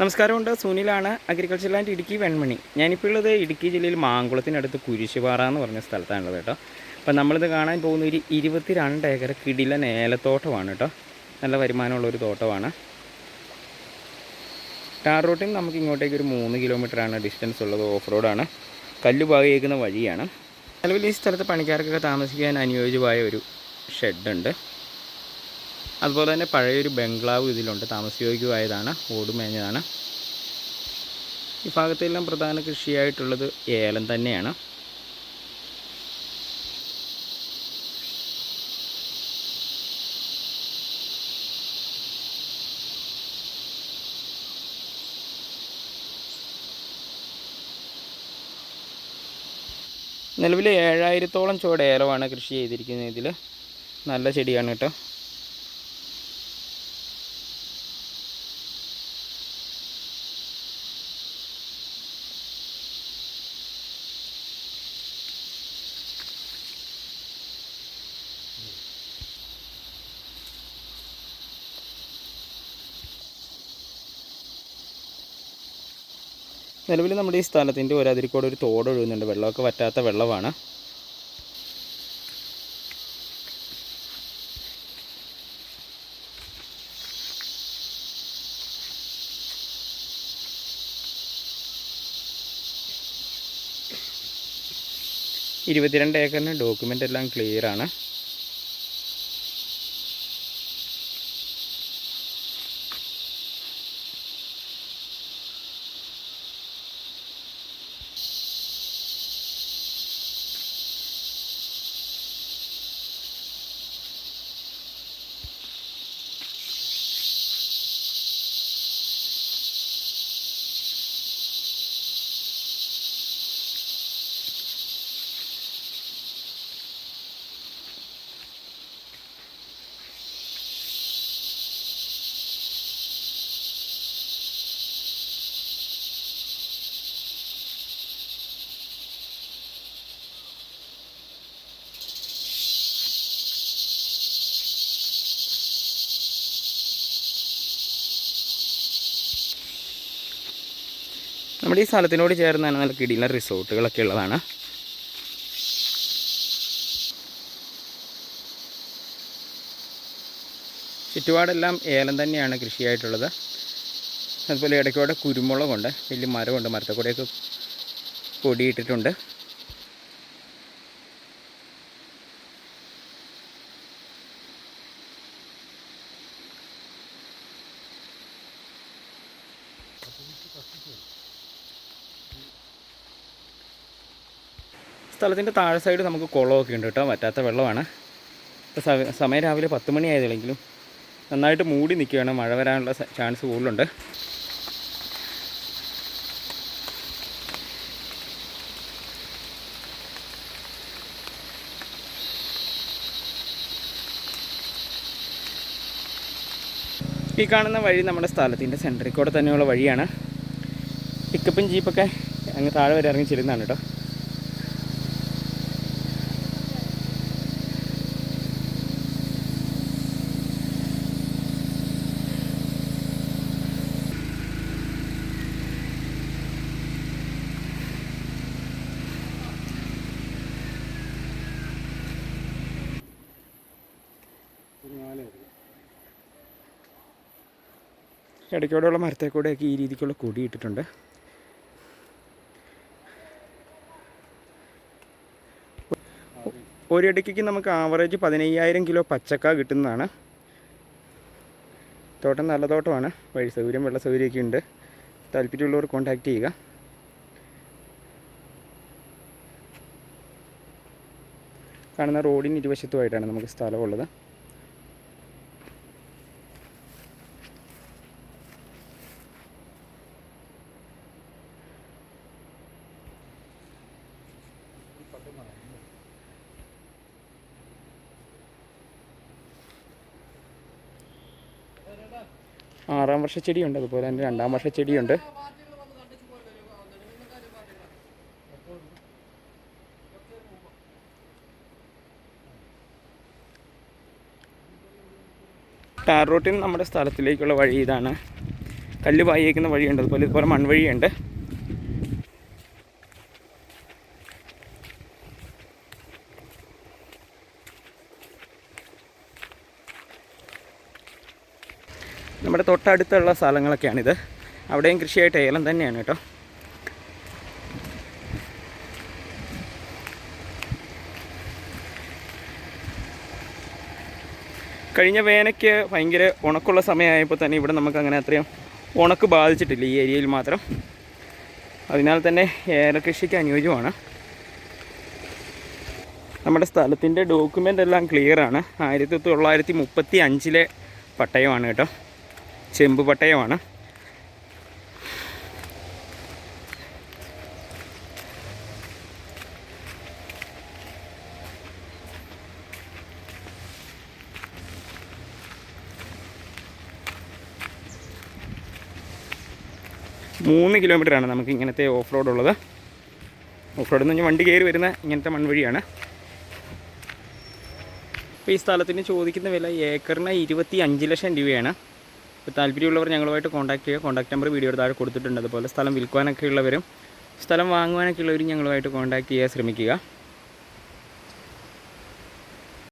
നമസ്കാരമുണ്ട്. സുനിലാണ് agriculture land Idukki Venmani. ഞാനിപ്പോൾ ഉള്ളത് ഇടുക്കി ജില്ലയിൽ മാങ്കുളത്തിനടുത്ത് കുരിശുപാറ എന്ന് പറഞ്ഞ സ്ഥലത്താണുള്ളത് കേട്ടോ. അപ്പം നമ്മളിത് കാണാൻ പോകുന്ന ഒരു ഇരുപത്തിരണ്ട് ഏക്കർ കിടിലൻ ഏലത്തോട്ടമാണ് കേട്ടോ. നല്ല വരുമാനമുള്ള ഒരു തോട്ടമാണ്. ടാർ റോട്ടിൽ നിന്ന് നമുക്ക് ഇങ്ങോട്ടേക്ക് ഒരു മൂന്ന് കിലോമീറ്ററാണ് ഡിസ്റ്റൻസ് ഉള്ളത് ഓഫ് റോഡാണ് കല്ല് പാകിയേക്കുന്ന വഴിയാണ്. നിലവിൽ ഈ സ്ഥലത്ത് പണിക്കാർക്കൊക്കെ താമസിക്കാൻ അനുയോജ്യമായ ഒരു ഷെഡുണ്ട് അതുപോലെ തന്നെ പഴയൊരു ബംഗ്ലാവ് ഇതിലുണ്ട്. താമസയോഗ്യമായതാണ്. ഓടുമേഞ്ഞതാണ്. ഈ ഭാഗത്തെല്ലാം പ്രധാന കൃഷിയായിട്ടുള്ളത് ഏലം തന്നെയാണ്. നിലവിൽ ഏഴായിരത്തോളം ചുവട് ഏലമാണ് കൃഷി ചെയ്തിരിക്കുന്നത് ഇതിൽ നല്ല ചെടിയാണ് കേട്ടോ. നിലവിൽ നമ്മുടെ ഈ സ്ഥലത്തിന്റെ ഒരു അതിരിക്കൂടെ ഒരു തോട് ഒഴുകുന്നുണ്ട്. വെള്ളമൊക്കെ വറ്റാത്ത വെള്ളമാണ്. ഇരുപത്തിരണ്ട് ഏക്കറിന് ഡോക്യുമെന്റ് എല്ലാം ക്ലിയർ നമ്മുടെ ഈ സ്ഥലത്തിനോട് ചേർന്ന് തന്നെ നല്ല കിടിലൻ റിസോർട്ടുകളൊക്കെ ഉള്ളതാണ്. ചുറ്റുപാടെല്ലാം ഏലം തന്നെയാണ് കൃഷിയായിട്ടുള്ളത്. അതുപോലെ ഇടയ്ക്കൂടെ കുരുമുളകുണ്ട് വലിയ മരമുണ്ട് മരത്തക്കൂടെയൊക്കെ പൊടിയിട്ടിട്ടുണ്ട്. സ്ഥലത്തിന്റെ താഴെ സൈഡ് നമുക്ക് കുളമൊക്കെ ഉണ്ട് കേട്ടോ വറ്റാത്ത വെള്ളമാണ്. ഇപ്പോൾ സമയം രാവിലെ പത്ത് മണി ആയതെങ്കിലും നന്നായിട്ട് മൂടി നിൽക്കുകയാണ്. മഴ വരാനുള്ള ചാൻസ് കൂടുതലുണ്ട്. ഈ കാണുന്ന വഴി നമ്മുടെ സ്ഥലത്തിന്റെ സെന്ററിൽ കൂടെ തന്നെയുള്ള വഴിയാണ്. പിക്കപ്പും ജീപ്പൊക്കെ അങ്ങ് താഴെ വരെ ഇറങ്ങി ചെല്ലുന്നതാണ് കേട്ടോ. ഇടയ്ക്കൂടെയുള്ള മരത്തെ കൂടെയൊക്കെ ഈ രീതിക്കുള്ള കൊടി ഇട്ടിട്ടുണ്ട്. ഒരിടയ്ക്ക് നമുക്ക് ആവറേജ് പതിനയ്യായിരം കിലോ പച്ചക്ക കിട്ടുന്നതാണ്. തോട്ടം നല്ല തോട്ടമാണ്. വഴി സൗകര്യം വെള്ള സൗകര്യമൊക്കെ ഉണ്ട്. താല്പര്യമുള്ളവർ കോൺടാക്റ്റ് ചെയ്യുക. കാണുന്ന റോഡിന് ഇരുവശത്തുമായിട്ടാണ് നമുക്ക് സ്ഥലമുള്ളത്. ആറാം വർഷ ചെടിയുണ്ട്. അതുപോലെ തന്നെ രണ്ടാം വർഷ ചെടിയുണ്ട്. ടാർ റോട്ടിന് നമ്മുടെ സ്ഥലത്തിലേക്കുള്ള വഴി ഇതാണ്. കല്ല് വായിക്കുന്ന വഴിയുണ്ട്. അതുപോലെ ഇതുപോലെ മൺവഴിയുണ്ട്. നമ്മുടെ തൊട്ടടുത്തുള്ള സ്ഥലങ്ങളൊക്കെയാണിത്. അവിടെയും കൃഷിയായിട്ട് ഏലം തന്നെയാണ് കേട്ടോ. കഴിഞ്ഞ വേനയ്ക്ക് ഭയങ്കര ഉണക്കുള്ള സമയമായപ്പോൾ തന്നെ ഇവിടെ നമുക്ക് അങ്ങനെ അത്രയും ഉണക്ക് ബാധിച്ചിട്ടില്ല ഈ ഏരിയയിൽ മാത്രം. അതിനാൽ തന്നെ ഏലകൃഷിക്ക് അനുയോജ്യമാണ്. നമ്മുടെ സ്ഥലത്തിന്റെ ഡോക്യുമെന്റ് എല്ലാം ക്ലിയറാണ്. ആയിരത്തി തൊള്ളായിരത്തി മുപ്പത്തി അഞ്ചിലെ പട്ടയമാണ് കേട്ടോ. ചെമ്പ് പട്ടയമാണ്. മൂന്ന് കിലോമീറ്ററാണ് നമുക്ക് ഇങ്ങനത്തെ ഓഫ് റോഡ് ഉള്ളത്. ഓഫ് റോഡിൽ നിന്ന് വണ്ടി കയറി വരുന്ന ഇങ്ങനത്തെ മൺവഴിയാണ്. അപ്പോൾ ഈ സ്ഥലത്തിന് ചോദിക്കുന്ന വില ഏക്കറിന് ഇരുപത്തി അഞ്ച് ലക്ഷം രൂപയാണ്. അപ്പോൾ താല്പര്യമുള്ളവർ ഞങ്ങളുമായിട്ട് കോൺടാക്ട് ചെയ്യുക. കോൺടാക്ട് നമ്പർ വീഡിയോ താഴെ കൊടുത്തിട്ടുണ്ട്. അതുപോലെ സ്ഥലം വിൽക്കുവാനൊക്കെ ഉള്ളവരും സ്ഥലം വാങ്ങുവാനൊക്കെ ഉള്ളവരും ഞങ്ങളുമായിട്ട് കോൺടാക്ട് ചെയ്യാൻ ശ്രമിക്കുക.